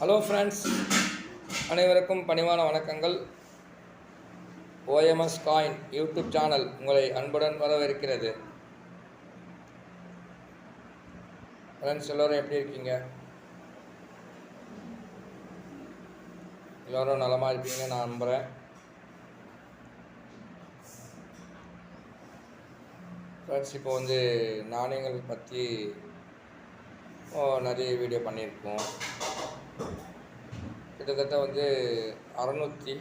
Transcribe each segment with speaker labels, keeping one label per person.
Speaker 1: Hello friends அனைவருக்கும் பணிவான வணக்கங்கள். ஓஎம்எஸ் காயின் யூடியூப் சேனல் உங்களை அன்புடன் வரவேற்கிறது. ஃப்ரெண்ட்ஸ் எல்லோரும் எப்படி இருக்கீங்க? எல்லோரும் நலமாக இருப்பீங்க நான் நம்புகிறேன் ஃப்ரெண்ட்ஸ் இப்போ வந்து நாணயங்கள் பற்றி நிறைய வீடியோ பண்ணியிருக்கோம். கிட்டத்தட்ட வந்து அறநூற்றி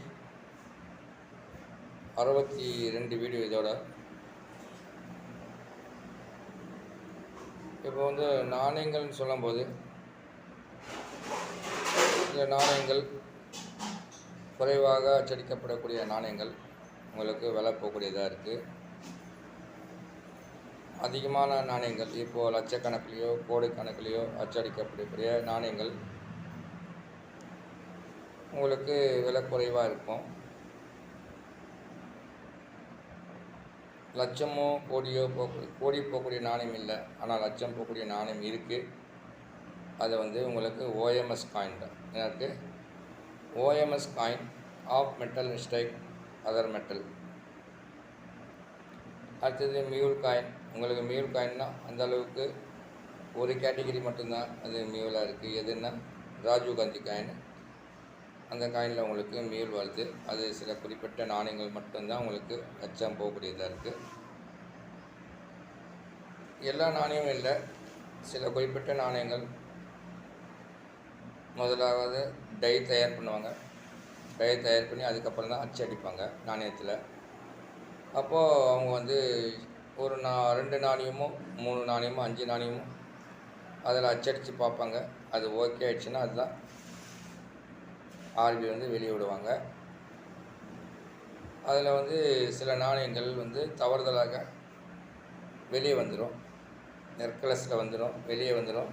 Speaker 1: அறுபத்தி ரெண்டு வீடியோ இதோட. இப்போ வந்து நாணயங்கள்னு சொல்லும்போது இந்த நாணயங்கள் குறைவாக அச்சடிக்கப்படக்கூடிய நாணயங்கள் உங்களுக்கு விலை போகக்கூடியதாக இருக்குது அதிகமான நாணயங்கள் இப்போது லட்சக்கணக்கிலேயோ கோடிக்கணக்கிலேயோ அச்சடிக்கப்படக்கூடிய நாணயங்கள் உங்களுக்கு விலை குறைவாக இருக்கும். லட்சமோ கோடியோ போக கோடி போகக்கூடிய நாணயம் இல்லை. ஆனால் லட்சம் போகக்கூடிய நாணயம் இருக்குது அது வந்து உங்களுக்கு ஓஎம்எஸ் காயின் தான். எனக்கு OMS coin of metal mistake other metal அடுத்தது மியூல் காயின் உங்களுக்கு மியூல் காயின்னா அந்த அளவுக்கு ஒரு கேட்டகிரி மட்டும்தான். அது மியூலாக இருக்குது எதுன்னா ராஜீவ் காந்தி காயின் அந்த காயினில் உங்களுக்கு மீள் வருது அது சில குறிப்பிட்ட நாணயங்கள் மட்டும்தான் உங்களுக்கு லட்சம் போகக்கூடியதாக இருக்குது எல்லா நாணயமும் இல்லை. சில குறிப்பிட்ட நாணயங்கள் முதலாவது டை தயார் பண்ணுவாங்க. டை தயார் பண்ணி அதுக்கப்புறம் தான் அச்சு அடிப்பாங்க நாணயத்தில். அப்போது அவங்க வந்து ஒரு நா ரெண்டு நாணயமும் மூணு நாணயமும் அஞ்சு நாணயமும் அதில் அச்சடித்து பார்ப்பாங்க. அது ஓகே ஆயிடுச்சுன்னா அதுதான் ஆர்பி வந்து வெளியிடுவாங்க அதில் வந்து சில நாணயங்கள் வந்து தவறுதலாக வெளியே வந்துடும் நெற்கலஸில் வந்துடும் வெளியே வந்துடும்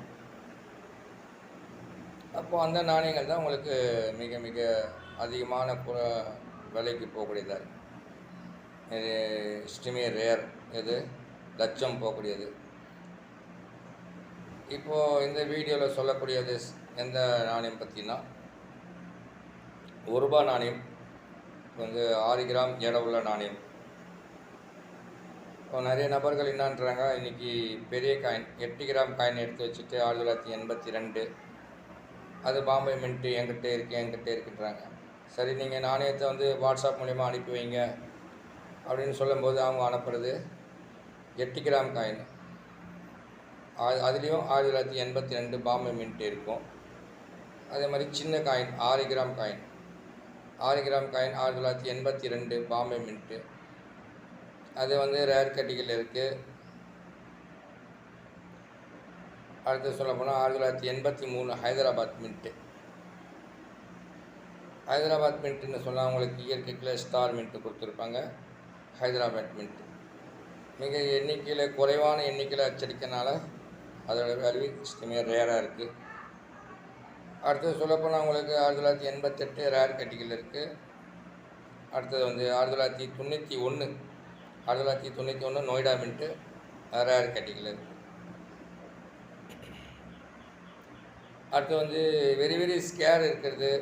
Speaker 1: அப்போது அந்த நாணயங்கள் தான் உங்களுக்கு மிக மிக அதிகமான புற விலைக்கு போகக்கூடியதாக இருக்குது இது ரேர் இது லட்சம் போகக்கூடியது. இப்போது இந்த வீடியோவில் சொல்லக்கூடியது எந்த நாணயம் பற்றினா ஒரு ரூபா நாணயம். வந்து ஆறு கிராம் எடை உள்ள நாணயம். இப்போ நிறைய நபர்கள் என்னன்றாங்க இன்றைக்கி பெரிய காயின் எட்டு கிராம் காயின் எடுத்து வச்சுட்டு ஆயிரத்தி தொள்ளாயிரத்தி எண்பத்தி ரெண்டு. அது பாம்பே மின்ட்டு என்கிட்ட இருக்கு என்கிட்ட இருக்குன்றாங்க. சரி நீங்கள் நாணயத்தை வந்து வாட்ஸ்அப் மூலிமா அனுப்பி வைங்க அப்படின்னு சொல்லும்போது அவங்க அனுப்புறது எட்டு கிராம் காயின். அது அதுலேயும் ஆயிரத்தி தொள்ளாயிரத்தி எண்பத்தி ரெண்டு பாம்பே மின்ட்டு இருக்கும். அதே மாதிரி சின்ன காயின் ஆறு கிராம் காயின். ஆறு கிராம் காயின் ஆயிரத்தி தொள்ளாயிரத்தி எண்பத்தி ரெண்டு பாம்பே மின்ட்டு அது வந்து ரேர் கட்டிகள் இருக்குது அடுத்து சொல்ல போனால் ஆயிரத்தி தொள்ளாயிரத்தி எண்பத்தி மூணு ஹைதராபாத் மின்ட்டு ஹைதராபாத் மின்ட்டுன்னு சொன்னால் அவங்களுக்கு இயற்கைக்கில் ஸ்டார் மின்ட்டு கொடுத்துருப்பாங்க. ஹைதராபாத் மின்ட்டு மிக எண்ணிக்கையில் குறைவான எண்ணிக்கையில் அச்சடிக்கனால அதோட வேல்யூ எக்ஸ்ட்ரீமே ரேராக இருக்குது அடுத்தது சொல்லப்போனால் உங்களுக்கு ஆயிரத்தி தொள்ளாயிரத்தி எண்பத்தெட்டு ரேர் கட்டிகள் இருக்குது அடுத்தது வந்து ஆயிரத்தி தொள்ளாயிரத்தி தொண்ணூற்றி ஒன்று ஆயிரத்தி தொள்ளாயிரத்தி தொண்ணூற்றி ஒன்று நொய்டா மின்ட்டு ரேர் கட்டிகள் இருக்குது அடுத்து வந்து வெரி வெரி ஸ்கேர் இருக்கிறது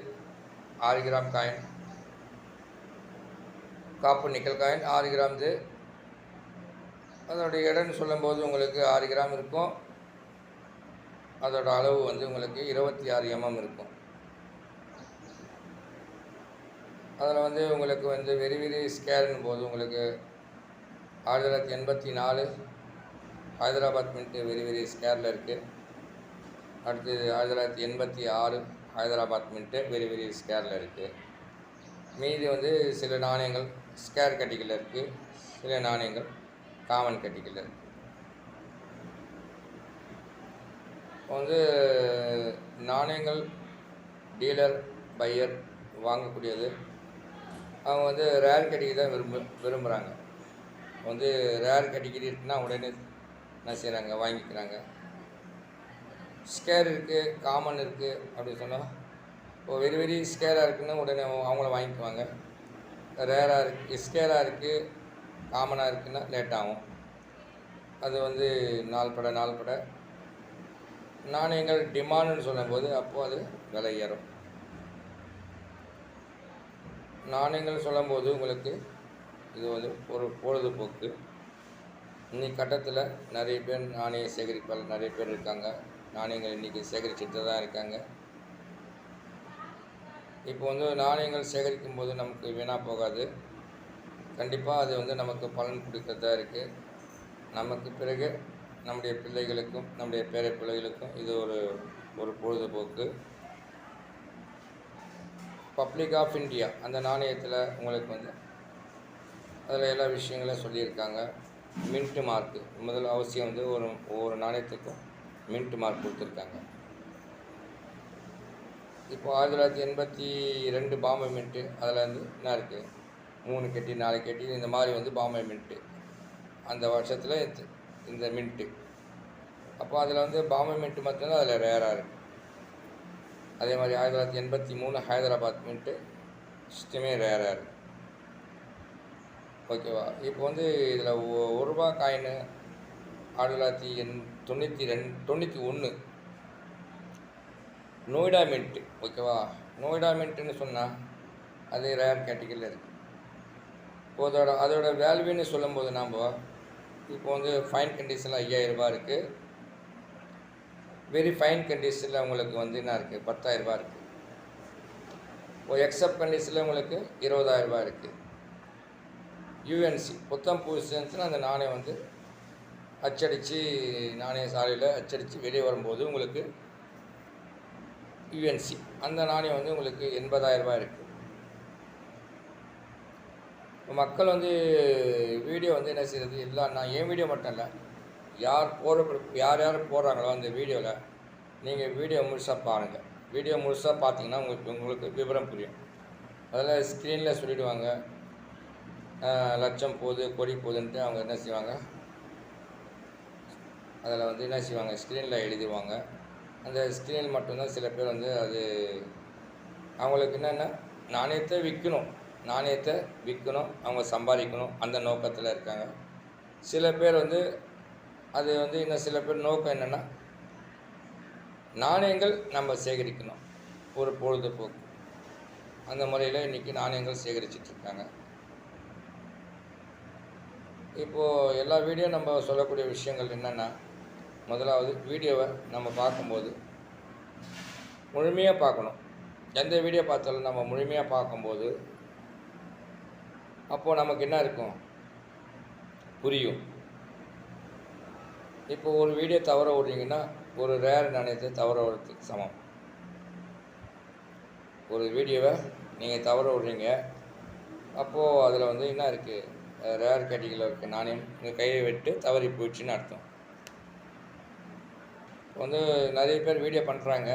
Speaker 1: ஆறு gram coin copper nickel coin ஆறு கிராம் இது. அதனுடைய இடம்னு சொல்லும்போது உங்களுக்கு ஆறு கிராம் இருக்கும். அதோட அளவு வந்து உங்களுக்கு இருபத்தி ஆறு எம்எம் இருக்கும். அதில் வந்து உங்களுக்கு வந்து வெரி வெரி ஸ்கேர்னும் போது உங்களுக்கு ஆயிரத்தி தொள்ளாயிரத்தி எண்பத்தி நாலு ஹைதராபாத் மின்ட்டு வெரி வெரி ஸ்கேரில் இருக்குது அடுத்து ஆயிரத்தி தொள்ளாயிரத்தி எண்பத்தி ஆறு ஹைதராபாத் மின்ட்டு வெரி வெரி ஸ்கேரில் இருக்குது மீதி வந்து சில நாணயங்கள் ஸ்கேர் கட்டிகள் இருக்குது சில நாணயங்கள் காமன் கட்டிகள் இருக்குது இப்போ வந்து நாணயங்கள் டீலர் பையர் வாங்கக்கூடியது. அவங்க வந்து ரேர் கேட்டகரி தான் விரும்ப விரும்புகிறாங்க வந்து ரேர் கேட்டகரி இருக்குன்னா உடனே என்ன செய்கிறாங்க வாங்கிக்கிறாங்க. ஸ்கேர் இருக்குது காமன் இருக்குது அப்படின்னு சொன்னால் இப்போ வெரி வெரி ஸ்கேராக இருக்குன்னா உடனே அவங்கள வாங்கிக்குவாங்க. ரேராக இருக்குது ஸ்கேராக இருக்குது காமனாக இருக்குன்னா லேட் ஆகும் அது வந்து நாள் பட நாள் பட. நாணயங்கள் டிமாண்டுன்னு சொல்லும்போது அப்போது அது விலை ஏறும். நாணயங்கள் சொல்லும்போது உங்களுக்கு இது வந்து ஒரு பொழுதுபோக்கு. இன்னைக்கு கட்டத்தில் நிறைய பேர் நாணய சேகரிப்பாளர் நிறைய பேர் இருக்காங்க. நாணயங்கள் இன்றைக்கி சேகரிச்சுட்டு தான் இருக்காங்க. இப்போ வந்து நாணயங்கள் சேகரிக்கும் போது நமக்கு வீணாக போகாது. கண்டிப்பாக அது வந்து நமக்கு பலன் கொடுக்கறதா இருக்குது நமக்கு பிறகு நம்முடைய பிள்ளைகளுக்கும் நம்முடைய பேர பிள்ளைகளுக்கும் இது ஒரு ஒரு பொழுதுபோக்கு. பப்ளிக் ஆஃப் இந்தியா அந்த நாணயத்தில் உங்களுக்கு வந்து அதில் எல்லா விஷயங்களும் சொல்லியிருக்காங்க. மின்ட் மார்க்கு முதல் அவசியம் வந்து ஒரு ஒவ்வொரு நாணயத்துக்கும் மின்ட் மார்க் கொடுத்துருக்காங்க. இப்போ ஆயிரத்தி தொள்ளாயிரத்தி எண்பத்தி ரெண்டு பாம்பே மின்ட்டு அதில் வந்து என்ன இருக்குது மூணு கெட்டி நாலு கெட்டி இந்த மாதிரி வந்து பாம்பே மின்ட்டு அந்த வருஷத்தில் இந்த- மின்ட்டு அப்போ அதில் வந்து பாம்பே மின்ட்டு மட்டும்தான் அதில் ரேராக இருக்குது அதே மாதிரி ஆயிரத்தி தொள்ளாயிரத்தி எண்பத்தி மூணு ஹைதராபாத் மின்ட்டு சிஸ்டமே ரேராக இருக்குது ஓகேவா இப்போ வந்து இதில் ஒரு ரூபா காயினு ஆயிரத்தி தொள்ளாயிரத்தி எண் தொண்ணூற்றி ரெண்டு தொண்ணூற்றி ஒன்று நோய்டா மின்ட்டு ஓகேவா நோய்டா மின்ட்டுன்னு சொன்னால் அது ரேர் கேட்டகரியில் இருக்குது இப்போ அதோட அதோட வேல்யூன்னு சொல்லும்போது நாம் இப்போ வந்து ஃபைன் கண்டிஷனில் ஐயாயிரம் ரூபாய் இருக்குது வெரி ஃபைன் கண்டிஷனில் உங்களுக்கு வந்து என்ன இருக்குது பத்தாயிரம் இருக்குது ஒரு எக்ஸப்ட் கண்டிஷனில் உங்களுக்கு இருபதாயிரம் ரூபாய் இருக்குது யூஎன்சி புத்தம் புதுசுன்னு அந்த நாணயம் வந்து அச்சடித்து நாணய சாலையில் அச்சடித்து வெளியே வரும்போது உங்களுக்கு யூஎன்சி அந்த நாணயம் வந்து உங்களுக்கு எண்பதாயிரம் ரூபாய் இருக்குது மக்கள் வந்து வீடியோ வந்து என்ன செய்கிறது இல்லை நான் என் வீடியோ மட்டும் இல்லை. யார் போகிற யார் யார் போடுறாங்களோ அந்த வீடியோவில் நீங்கள் வீடியோ முழுசாக பாருங்கள் வீடியோ முழுசாக பார்த்தீங்கன்னா உங்களுக்கு உங்களுக்கு விவரம் புரியும். அதில் ஸ்க்ரீனில் சொல்லிவிடுவாங்க லட்சம் போகுது கொடி போகுதுன்ட்டு அவங்க என்ன செய்வாங்க? அதில் வந்து என்ன செய்வாங்க? ஸ்க்ரீனில் எழுதுவாங்க அந்த ஸ்க்ரீன் மட்டும்தான் சில பேர் வந்து அது அவங்களுக்கு என்னென்னா நாணயத்தை விற்கணும் நாணயத்தை விற்கணும் அவங்க சம்பாதிக்கணும் அந்த நோக்கத்தில் இருக்காங்க. சில பேர் வந்து அது வந்து இன்னும் சில பேர் நோக்கம் என்னென்னா நாணயங்கள் நம்ம சேகரிக்கணும் ஒரு பொழுதுபோக்கு. அந்த முறையில் இன்றைக்கி நாணயங்கள் சேகரிச்சிட்ருக்காங்க இப்போது எல்லா வீடியோ நம்ம சொல்லக்கூடிய விஷயங்கள் என்னென்னா முதலாவது வீடியோவை நம்ம பார்க்கும்போது முழுமையாக பார்க்கணும். எந்த வீடியோ பார்த்தாலும் நம்ம முழுமையாக பார்க்கும்போது அப்போது நமக்கு என்ன இருக்கும்? புரியும். இப்போ ஒரு வீடியோ தவற விடுறீங்கன்னா ஒரு ரேர் நாணயத்தை தவற விடுறதுக்கு சமம். ஒரு வீடியோவை நீங்கள் தவற விடுறீங்க. அப்போது அதில் வந்து என்ன இருக்குது ரேர் கேட்டகிரியில் இருக்க. நாணயம் உங்கள் கையை விட்டு தவறி போயிடுச்சுன்னு அர்த்தம். வந்து நிறைய பேர் வீடியோ பண்ணுறாங்க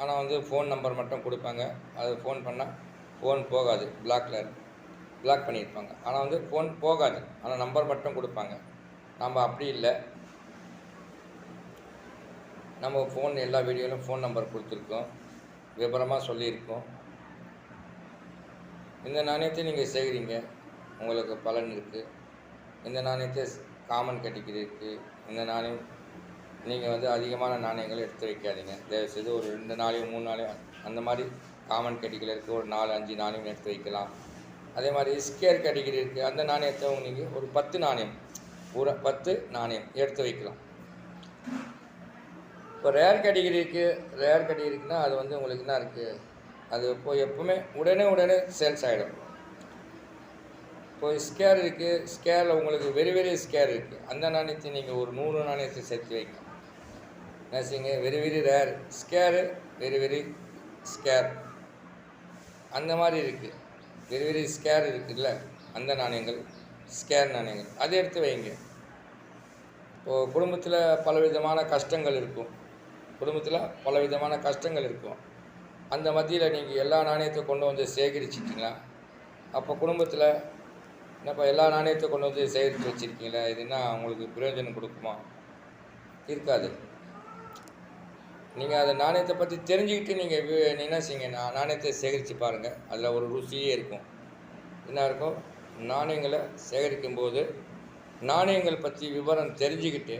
Speaker 1: ஆனால் வந்து ஃபோன் நம்பர் மட்டும் கொடுப்பாங்க. அது ஃபோன் பண்ணால் ஃபோன் போகாது. பிளாக்ல பிளாக் பண்ணியிருப்பாங்க. ஆனால் வந்து ஃபோன் போகாது. ஆனால் நம்பர் மட்டும் கொடுப்பாங்க. நம்ம அப்படி இல்லை. நம்ம ஃபோன் எல்லா வீடியோலையும் ஃபோன் நம்பர் கொடுத்துருக்கோம். விவரமாக சொல்லியிருக்கோம். இந்த நாணயத்தை நீங்கள் செய்கிறீங்க உங்களுக்கு பலன் இருக்குது இந்த நாணயத்தை காமன் கேட்டகிரி இருக்குது இந்த நாணயம் நீங்கள் வந்து அதிகமான நாணயங்களை எடுத்து வைக்காதீங்க. தயவுசெய்து ஒரு ரெண்டு நாளையும் மூணு நாளையும் அந்த மாதிரி காமன் கேட்டகிரியில் இருக்குது ஒரு நாலு அஞ்சு நாணயம் எடுத்து வைக்கலாம். அதே மாதிரி ஸ்கேர் கேட்டகிரி இருக்குது அந்த நாணயத்தை நீங்கள் ஒரு பத்து நாணயம் ஒரு பத்து நாணயம் எடுத்து வைக்கலாம். இப்போ ரேர் கேட்டகிரி இருக்குது ரேர் கேட்டகிரி இருக்குன்னா அது வந்து உங்களுக்கு என்ன இருக்குது அது இப்போ எப்பவுமே உடனே உடனே சேல்ஸ் ஆகிடும் இப்போ ஸ்கேர் இருக்குது ஸ்கேரில் உங்களுக்கு வெரி வெரி ஸ்கேர் இருக்குது அந்த நாணயத்தை நீங்கள் ஒரு நூறு நாணயத்தை சேர்த்து வைக்கலாம். என்ன செய்யுங்க? Very very rare scarce very very scarce அந்த மாதிரி இருக்குது வெரி வெரி ஸ்கேர் இருக்குதுல்ல அந்த நாணயங்கள் ஸ்கேர் நாணயங்கள். அதை எடுத்து வைங்க. இப்போது குடும்பத்தில் பலவிதமான கஷ்டங்கள் இருக்கும். குடும்பத்தில் பலவிதமான கஷ்டங்கள் இருக்கும். அந்த மத்தியில் நீங்கள் எல்லா நாணயத்தையும் கொண்டு வந்து சேகரிச்சிட்டிங்களா? அப்போ குடும்பத்தில் என்னப்பா எல்லா நாணயத்தையும் கொண்டு வந்து சேகரித்து வச்சுருக்கீங்களா? இது என்ன உங்களுக்கு பிரயோஜனம் கொடுக்குமா? இருக்காது. நீங்கள் அந்த நாணயத்தை பற்றி தெரிஞ்சுக்கிட்டு நீங்கள் என்ன செய்யுங்க நான் நாணயத்தை சேகரித்து பாருங்கள் அதில் ஒரு ருசியே இருக்கும். என்ன இருக்கும்? நாணயங்களை சேகரிக்கும் போது நாணயங்கள் பற்றி விவரம் தெரிஞ்சுக்கிட்டு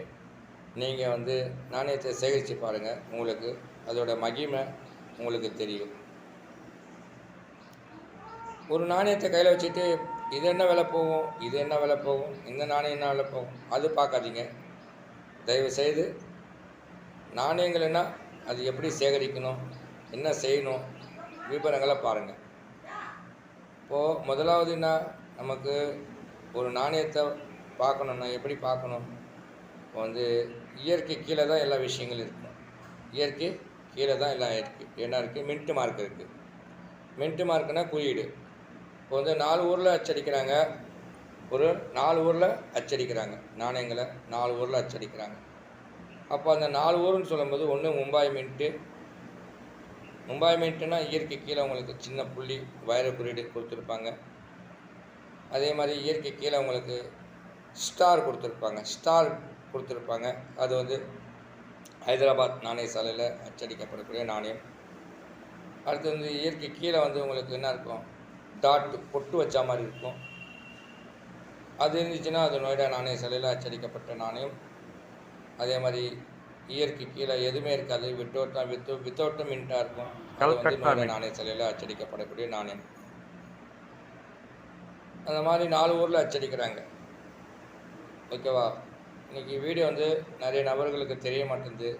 Speaker 1: நீங்கள் வந்து நாணயத்தை சேகரித்து பாருங்கள் உங்களுக்கு அதோட மகிமை உங்களுக்கு தெரியும். ஒரு நாணயத்தை கையில் வச்சுட்டு இது என்ன விலை போகும்? இது என்ன விலை போகும்? இந்த நாணயம் என்ன விலை போகும்? அது பார்க்காதீங்க. தயவுசெய்து செய்து அது எப்படி சேகரிக்கணும் என்ன செய்யணும் விவரங்களை பாருங்கள் இப்போது முதலாவதுன்னா நமக்கு ஒரு நாணயத்தை பார்க்கணுன்னா எப்படி பார்க்கணும்? இப்போ வந்து இயற்கை கீழே தான் எல்லா விஷயங்களும் இருக்கும். இயற்கை கீழே தான் எல்லாம் இருக்குது என்ன இருக்குது மின்ட்டு மார்க் இருக்குது மின்ட்டு மார்க்குனா குறியீடு. இப்போ வந்து நாலு ஊரில் அச்சடிக்கிறாங்க. ஒரு நாலு ஊரில் அச்சடிக்கிறாங்க. நாணயங்களை நாலு ஊரில் அச்சடிக்கிறாங்க. அப்போ அந்த நாலு ஊருன்னு சொல்லும்போது ஒன்று மும்பாய் மின்ட்டு மும்பாய் மின்ட்டுனா இயற்கை கீழே உங்களுக்கு சின்ன புள்ளி வைர குறியீடு கொடுத்துருப்பாங்க. அதே மாதிரி இயற்கை கீழே உங்களுக்கு ஸ்டார் கொடுத்துருப்பாங்க. ஸ்டார் கொடுத்துருப்பாங்க. அது வந்து ஹைதராபாத் நாணய சாலையில் அச்சடிக்கப்படக்கூடிய நாணயம். அடுத்து வந்து இயற்கை கீழே வந்து உங்களுக்கு என்ன இருக்கும்? டாட் பொட்டு வச்ச மாதிரி இருக்கும். அது இருந்துச்சுன்னா அது நொய்டா நாணய சாலையில் அச்சடிக்கப்பட்ட நாணயம். அதே மாதிரி இயற்கை கீழே எதுவுமே இருக்காது. வித்தவுட் வித்து வித்தவுட் மின்ட்டாக இருக்கும். அது வந்து. நாணய சாலையில் அச்சடிக்கப்படக்கூடிய நாணயம். அந்த மாதிரி நாலு ஊரில் அச்சடிக்கிறாங்க. ஓகேவா? இன்னைக்கு வீடியோ வந்து நிறைய நபர்களுக்கு தெரிய மாட்டேங்குது.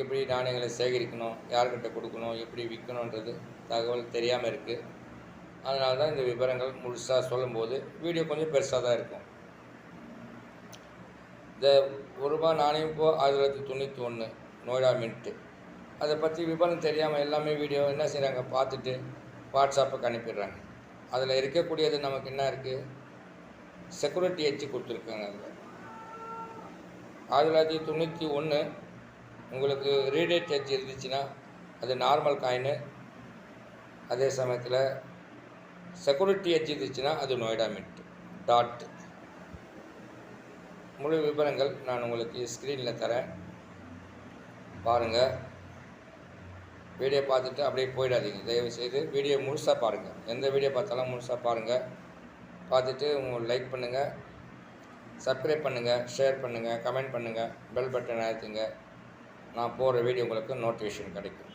Speaker 1: எப்படி நாணயங்களை சேகரிக்கணும் யார்கிட்ட கொடுக்கணும் எப்படி விற்கணுன்றது தகவல் தெரியாமல் இருக்குது அதனால தான் இந்த விவரங்கள் முழுசாக சொல்லும்போது வீடியோ கொஞ்சம் பெருசாக தான் இருக்கும். இந்த ஒரு ரூபாய் நாணயம் இப்போ ஆயிரத்தி தொள்ளாயிரத்தி தொண்ணூற்றி ஒன்று நோய்டா மின்ட்டு. அதை பற்றி விபரம் தெரியாமல் எல்லாமே வீடியோ என்ன செய்கிறாங்க பார்த்துட்டு வாட்ஸ்அப்புக்கு அனுப்பிடுறாங்க. அதில் இருக்கக்கூடியது நமக்கு என்ன இருக்குது செக்யூரிட்டி எச்சு கொடுத்துருக்காங்க அதில். ஆயிரத்தி தொள்ளாயிரத்தி தொண்ணூற்றி ஒன்று உங்களுக்கு ரீடேட் எச்சு இருந்துச்சுன்னா அது நார்மல் காயினு அதே சமயத்தில் செக்யூரிட்டி எட்ஜ் இருந்துச்சுன்னா அது நோய்டா மின்ட்டு. டாட் முழு விவரங்கள் நான் உங்களுக்கு ஸ்க்ரீனில் தரேன். பாருங்கள் வீடியோ பார்த்துட்டு அப்படியே போயிடாதீங்க. தயவு செய்து வீடியோ முழுசாக பாருங்கள் எந்த வீடியோ பார்த்தாலும் முழுசாக பாருங்கள் பார்த்துட்டு உங்களுக்கு லைக் பண்ணுங்கள் சப்ஸ்கிரைப் பண்ணுங்கள் ஷேர் பண்ணுங்கள் கமெண்ட் பண்ணுங்கள் பெல் பட்டன் அழுத்துங்க. நான் போகிற வீடியோ உங்களுக்கு நோட்டிஃபிகேஷன் கிடைக்கும்.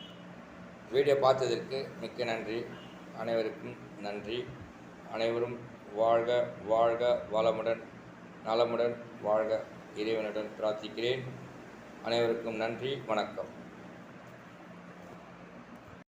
Speaker 1: வீடியோ பார்த்ததற்கு மிக்க நன்றி. அனைவருக்கும் நன்றி. அனைவரும் வாழ்க வாழ்க வளமுடன் நலமுடன் வாழ்க இறைவனுடன் பிரார்த்திக்கிறேன். அனைவருக்கும் நன்றி வணக்கம்.